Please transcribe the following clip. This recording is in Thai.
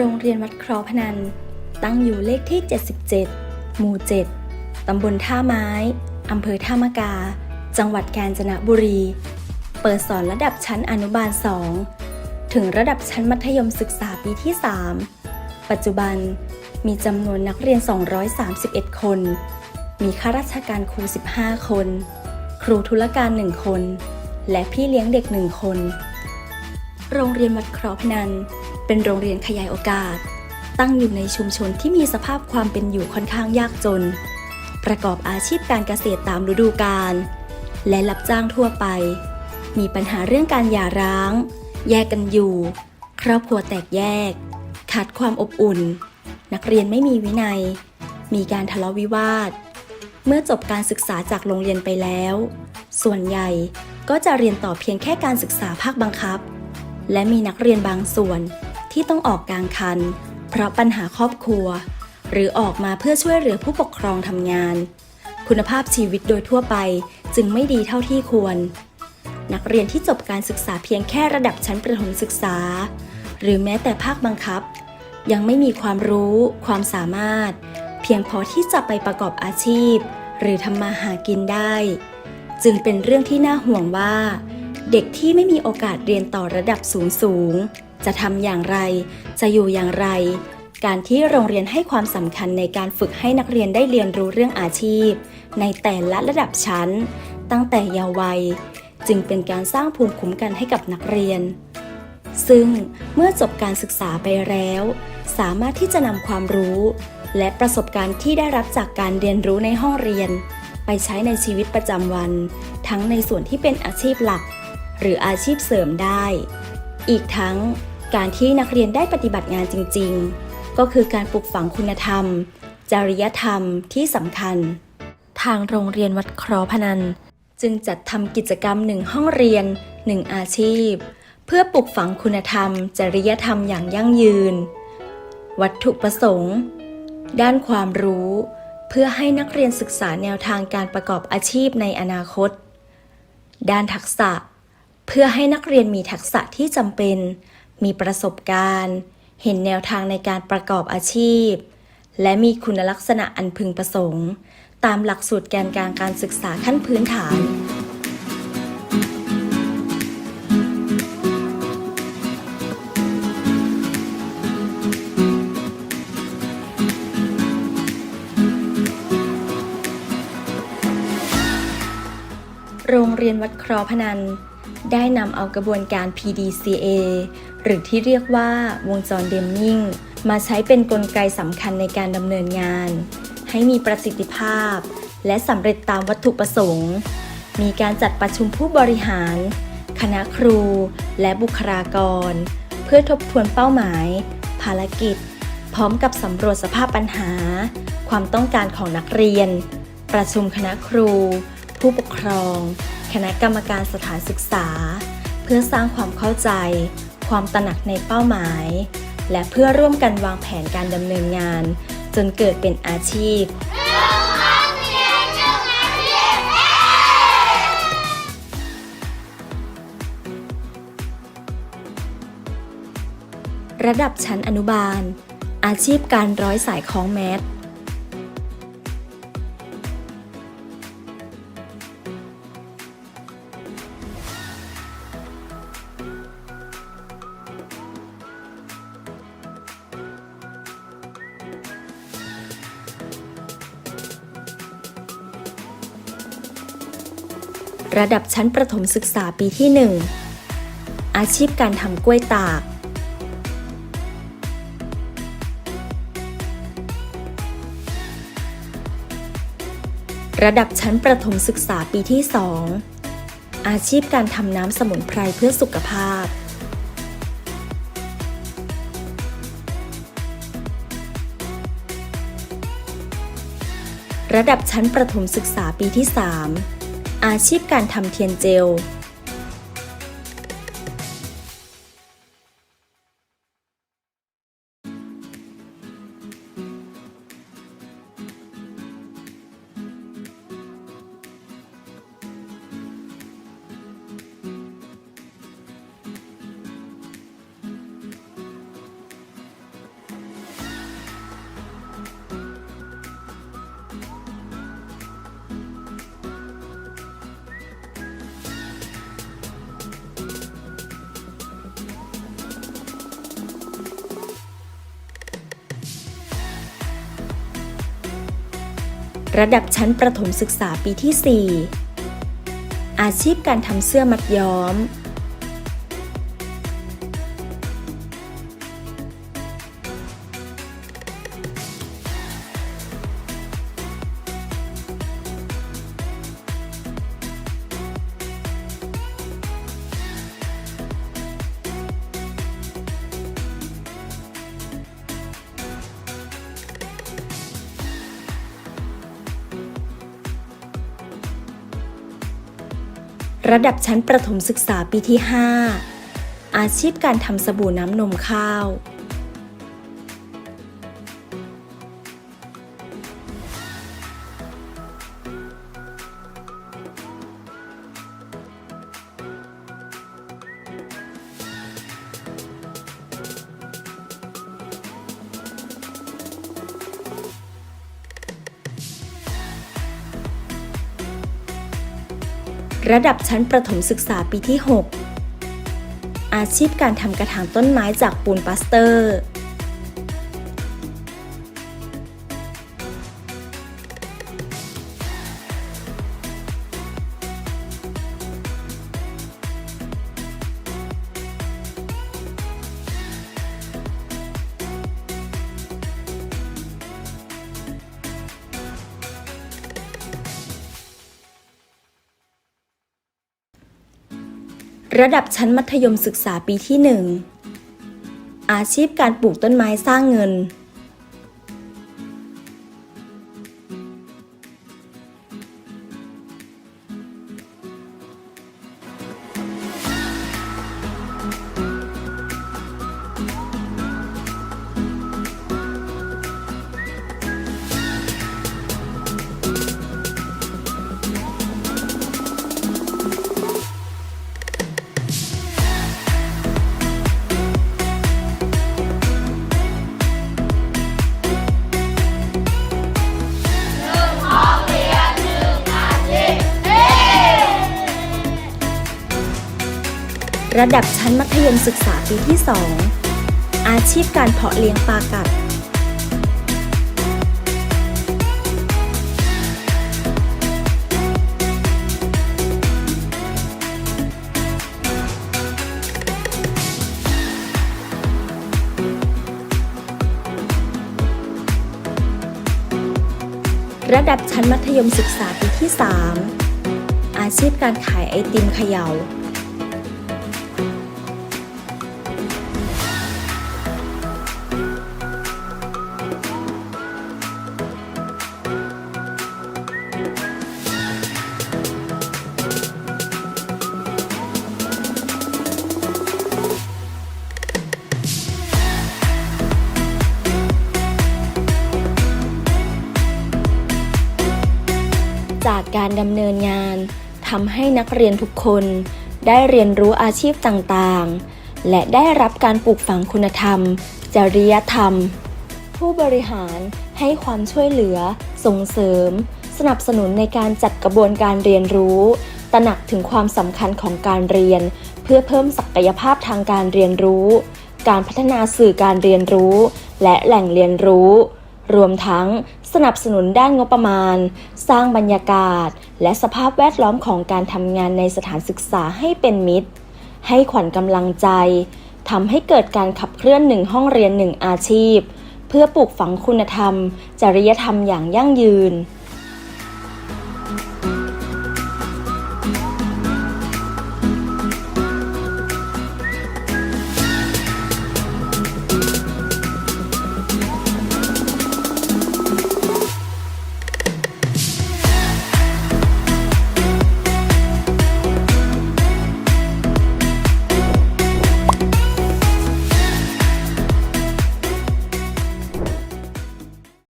โรงเรียนวัดคราะห์พนัน ตั้งอยู่เลขที่ 77 หมู่ 7 ตำบลท่าไม้ อำเภอท่ามะกา จังหวัดกาญจนบุรี เปิดสอนระดับชั้นอนุบาล 2 ถึงระดับชั้นมัธยมศึกษาปีที่ 3 ปัจจุบันมีจำนวนนักเรียน 231 คน มีข้าราชการครู 15 คน ครูธุรการ 1 คน และพี่เลี้ยงเด็ก 1 คน โรงเรียนวัดคราะห์พนัน เป็นโรงเรียนขยายโอกาส ตั้งอยู่ในชุมชนที่มีสภาพความเป็นอยู่ค่อนข้างยากจน ประกอบอาชีพการเกษตรตามฤดูกาลและรับจ้างทั่วไป มีปัญหาเรื่องการหย่าร้าง แยกกันอยู่ ครอบครัวแตกแยก ขาดความอบอุ่น นักเรียนไม่มีวินัย มีการทะเลาะวิวาท เมื่อจบการศึกษาจากโรงเรียนไปแล้ว ส่วนใหญ่ก็จะเรียนต่อเพียงแค่การศึกษาภาคบังคับ และมีนักเรียนบางส่วน ที่ต้องออกกลางคัน เพราะปัญหาครอบครัว หรือออกมาเพื่อช่วยเหลือผู้ปกครองทำงาน คุณภาพชีวิตโดยทั่วไปจึงไม่ดีเท่าที่ควร นักเรียนที่จบการศึกษาเพียงแค่ระดับชั้นประถมศึกษา หรือแม้แต่ภาคบังคับ ยังไม่มีความรู้ ความสามารถ เพียงพอที่จะไปประกอบอาชีพ หรือทำมาหากินได้ จึงเป็นเรื่องที่น่าห่วงว่าเด็กที่ไม่มีโอกาสเรียนต่อระดับสูงสูง จะทำอย่างไร จะอยู่อย่างไร การที่โรงเรียนให้ความสำคัญในการฝึกให้นักเรียนได้เรียนรู้เรื่องอาชีพ ในแต่ละระดับชั้น ตั้งแต่เยาว์วัย จึงเป็นการสร้างภูมิคุ้มกันให้กับนักเรียน ซึ่งเมื่อจบการศึกษาไปแล้ว สามารถที่จะนำความรู้ และประสบการณ์ที่ได้รับจากการเรียนรู้ในห้องเรียน ไปใช้ในชีวิตประจำวัน ทั้งในส่วนที่เป็นอาชีพหลัก หรืออาชีพเสริมได้ อีกทั้งการที่นักเรียนได้ปฏิบัติงานจริง ๆ ก็คือการปลูกฝังคุณธรรม จริยธรรมที่สำคัญ ทางโรงเรียนวัดคราะห์พนัน จึงจัดทำกิจกรรมหนึ่งห้องเรียนหนึ่งอาชีพ เพื่อปลูกฝังคุณธรรม จริยธรรมอย่างยั่งยืน วัตถุประสงค์ ด้านความรู้ เพื่อให้นักเรียนศึกษาแนวทางการประกอบอาชีพในอนาคต ด้านทักษะ เพื่อให้นักเรียนมีทักษะที่จำเป็น มีประสบการณ์ เห็นแนวทางในการประกอบอาชีพ และมีคุณลักษณะอันพึงประสงค์ ตามหลักสูตรแกนกลางการศึกษาขั้นพื้นฐานโรงเรียนวัดคราะห์พนัน ได้นำเอากระบวนการ PDCA หรือที่เรียกว่าวงจรเดมมิงมาใช้เป็นนกลไกสำคัญในการดำเนินงาน ให้มีประสิทธิภาพ และสำเร็จตามวัตถุประสงค์ มีการจัดประชุมผู้บริหาร คณะครู และบุคลากร เพื่อทบทวนเป้าหมาย ภารกิจ พร้อมกับสำรวจสภาพปัญหา ความต้องการของนักเรียน ประชุมคณะครู ผู้ปกครอง คณะกรรมการสถานศึกษา เพื่อสร้างความเข้าใจ ความตระหนักในเป้าหมาย และเพื่อร่วมกันวางแผนการดำเนินงาน จนเกิดเป็นอาชีพ ระดับชั้นอนุบาล อาชีพการร้อยสายคล้องแมส ระดับชั้นประถมศึกษาปีที่ 1 อาชีพการทำกล้วยตาก ระดับชั้นประถมศึกษาปีที่ 2 อาชีพการทำน้ำสมุนไพรเพื่อสุขภาพระดับชั้นประถมศึกษาปีที่ 3 อาชีพการทำเทียนเจล ระดับชั้นประถมศึกษาปีที่ 4 อาชีพการทำเสื้อมัดย้อม ระดับชั้นประถมศึกษาปีที่ 5 อาชีพการทำสบู่น้ำนมข้าว ระดับชั้นประถมศึกษาปีที่ 6 อาชีพการทำกระถางต้นไม้จากปูนปัสเตอร์ ระดับชั้นมัธยมศึกษาปีที่ 1 อาชีพการปลูกต้นไม้สร้างเงิน ระดับชั้นมัธยมศึกษาปีที่ 2 อาชีพการเพาะเลี้ยงปลากัด ระดับชั้นมัธยมศึกษาปีที่ 3 อาชีพการขายไอติมเขยา่า จากการดำเนินงานทำให้นักเรียนทุกคน ได้เรียนรู้อาชีพต่างๆ และได้รับการปลูกฝังคุณธรรม จริยธรรม ผู้บริหารให้ความช่วยเหลือ ส่งเสริม สนับสนุนในการจัดกระบวนการเรียนรู้ ตระหนักถึงความสำคัญของการเรียน เพื่อเพิ่มศักยภาพทางการเรียนรู้ การพัฒนาสื่อการเรียนรู้ และแหล่งเรียนรู้ รวมทั้ง สนับสนุนด้านงบประมาณ สร้างบรรยากาศ และสภาพแวดล้อมของการทำงานในสถานศึกษาให้เป็นมิตร ให้ขวัญกำลังใจทำให้เกิดการขับเคลื่อนหนึ่งห้องเรียนหนึ่งอาชีพ เพื่อปลูกฝังคุณธรรม จริยธรรมอย่างยั่งยืน